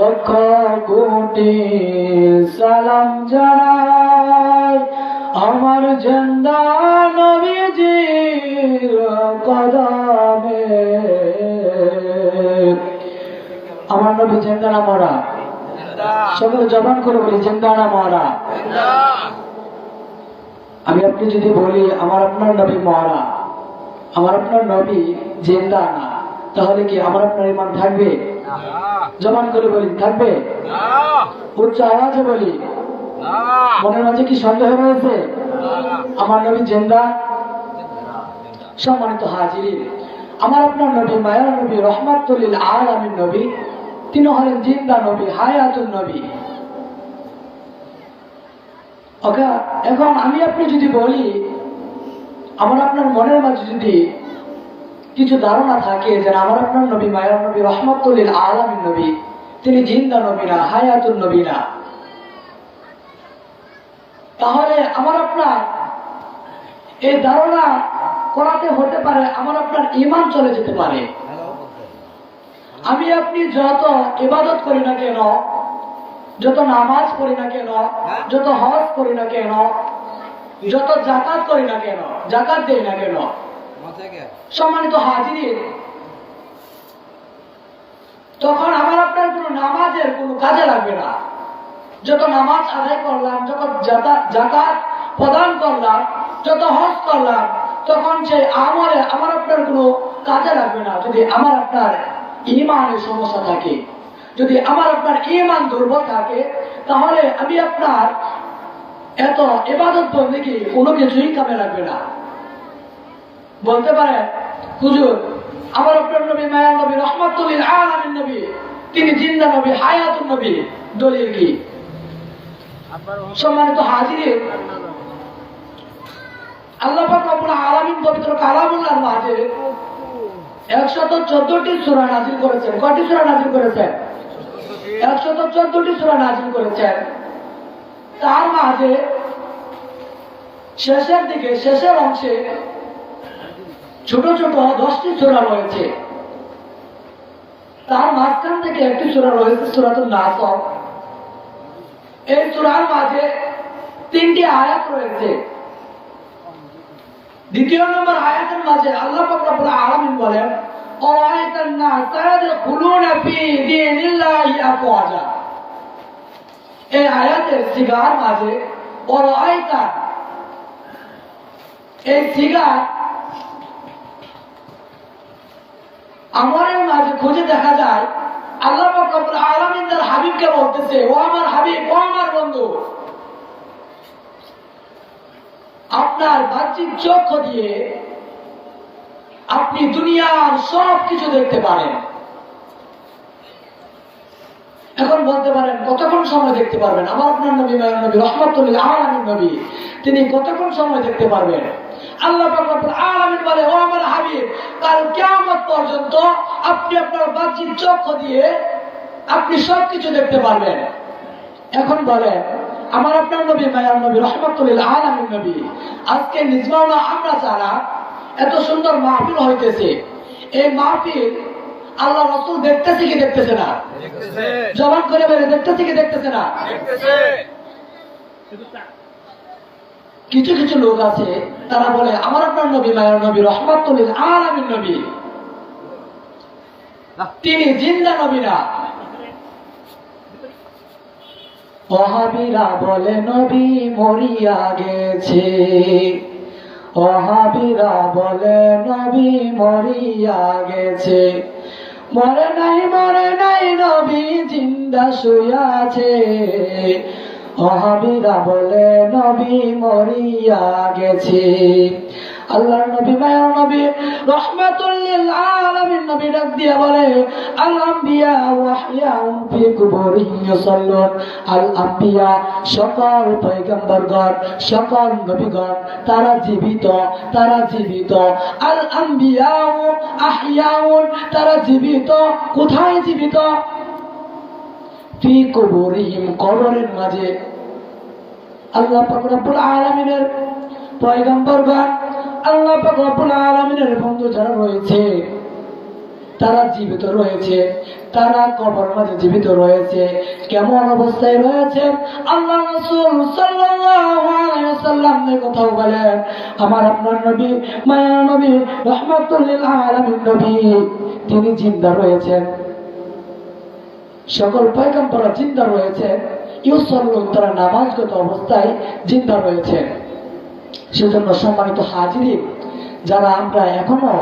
লক্ষ কোটি সালাম জানাই আমার জেন্দা নবীজির কদমে। আমার নবী জেন্দা না মরা? সকলে জবান করে বলি, জেন্দা না মরা? আমি আপনি যদি বলি, আমার আপনার নবী মরা, আমার আপনার নবী জেন্দা তাহলে কি আমার আপনার ইমান থাকবে? জবান করে বলি থাকবে? উচ্চ আওয়াজে বলি মনের মাঝে কি সন্দেহ রয়েছে? আমার নবী জেন্দা সম্মানিত হাজির আমার আপনার নবী মায়ার নবী রহমাতুল্লিল আলামিন নবী তিনি হলেন জিন্দা নবী হায়াতুন নবী। ওকে এখন আমি আপনি যদি বলি আমার আপনার মনের মাঝে যদি কিছু ধারণা থাকে যে আমার আপনার নবী, মায়ার নবী, রহমতুল্লিল আলামিন নবী, তিনি জিন্দা নবী না, হায়াতুন নবী না। তাহলে আমার আপনার এই ধারণা করাতে হতে পারে, আমার আপনার ইমান চলে যেতে পারে। আমি আপনি যত ইবাদত করি না কেন, যত নামাজ পড়ি না কেন, যত হজ করি না কেন, যত জাকাত করি না কেন জাকাত দেই না কেন সম্মানিত হাজির তখন আমার আপনার কোনো নামাজের কোনো কাজে লাগবে না, যত নামাজ আদায় করলাম জাকা- জাকাত প্রদান করলাম, যত হজ করলাম, তখন সেই আমলে আমার আপনার কোনো কাজে লাগবে না। যদি আমার আপনার ইমানের সমস্যা থাকে, যদি আমার আপনার ইমান দুর্বল থাকে, তাহলে আমি আপনার এত এবাদত বন্দী কোনো কিছুই কামে লাগবে না। বলতে পারেন হুজুর, আমার আপনার নবী মায়ার নবী রহমতুল্লিল আলামিন নবী, তিনি জিন্দা নবী, হায়াতুন নবী, দলিল কি? সম্মানিত হাজির আল্লাহ আলামিন পবিত্র কালামুল্লাহর মাঝে 114টি সূরা নাযিল করেছেন। কয়টি সূরা নাযিল করেছেন? 114টি সূরা নাযিল করেছেন। তার মাঝে শেষের দিকে, শেষের অংশে ছোট ছোট দশটি সূরা রয়েছে। তার মাঝখান থেকে একটি সূরা রয়েছে, সূরাতুল নাস এই সূরার মাঝে তিনটি আয়াত রয়েছে। দ্বিতীয় নম্বর আয়াতের মাঝে আল্লাহ পাক রব্বুল আলামিন বলেন এই আয়াতের সিগার মাঝে এই সিগার আমরের মাঝে খুঁজে দেখা যায়, আল্লাহ আলামিন তার হাবিবকে বলতেছে, ও আমার হাবিব, ও আমার বন্ধু, আপনার বাহ্যিক চক্ষু দিয়ে আপনি দুনিয়ার সব কিছু দেখতে পারেন। এখন বলতে পারেন, কতক্ষণ সময় দেখতে পারবেন? আমার আপনার নবী, মায়ের নবী রহমতুল্লাহ আলামিন নবী, তিনি কতক্ষণ সময় দেখতে পারবেন? আল্লাহ আলামিন বলে ও আমার হাবিব কাল কিয়ামত পর্যন্ত আপনি আপনার বাহ্যিক চক্ষু দিয়ে আপনি সব কিছু দেখতে পারবেন। এখন বলেন আমার আপনার নবী মায়ার নবী রহমতুল্লাহ আলামিন নবী আজকে নিজমাওনা আমরা যারা এত সুন্দর মাহফিল হইতেছে এই মাহফিল আল্লাহ রসুল দেখতেছে কি দেখতেছে না? জবান করে বেড়ে দেখতেছে কি দেখতেছে না? কিছু কিছু লোক আছে, তারা বলে, আমার আপনার নবী, মায়ার নবী রহমতুল্লাহ আলামিন নবী। তিনি জিন্দা নবী না। অহাবিরা বলে, নবী মরিয়া গেছে। অহাবিরা বলে, নবী মরিয়া গেছে। মরে নাই মরে নাই, নবী জিন্দা শুয়াছে অহাবিরা বলে, নবী মরিয়া গেছে। আল্লাহর নবী, মায়ার নবী রহমাতুল্লিল আলামিন নবী ডাক দিয়া বলে, আল আম্বিয়া ওয়াহইয়াউন ফি কুবুরিহিম ইউসাল্লুন আল আম্বিয়া, সকল পয়গম্বরগণ, সকল নবীগণ, তারা জীবিত তারা জীবিত। আল আম্বিয়া আহইয়াউন, তারা জীবিত। কোথায় জীবিত? মাঝে। বন্ধু রয়েছে, তারা জীবিত রয়েছে, তারা কবর মাঝে জীবিত রয়েছে, কেমন অবস্থায় রয়েছে আল্লাহ রাসূল সাল্লাল্লাহু বলেন, আমার আপনার নবী, মায়া নবী, রহমাতুল নবী, তিনি জিন্দা রয়েছেন। সকল পয়গম্বররা জিন্দা রয়েছে ইউসল্লুন তারা নামাজগত অবস্থায় জিন্দা রয়েছে সেজন্য সম্মানিত হাজিরি যারা আমরা এখনও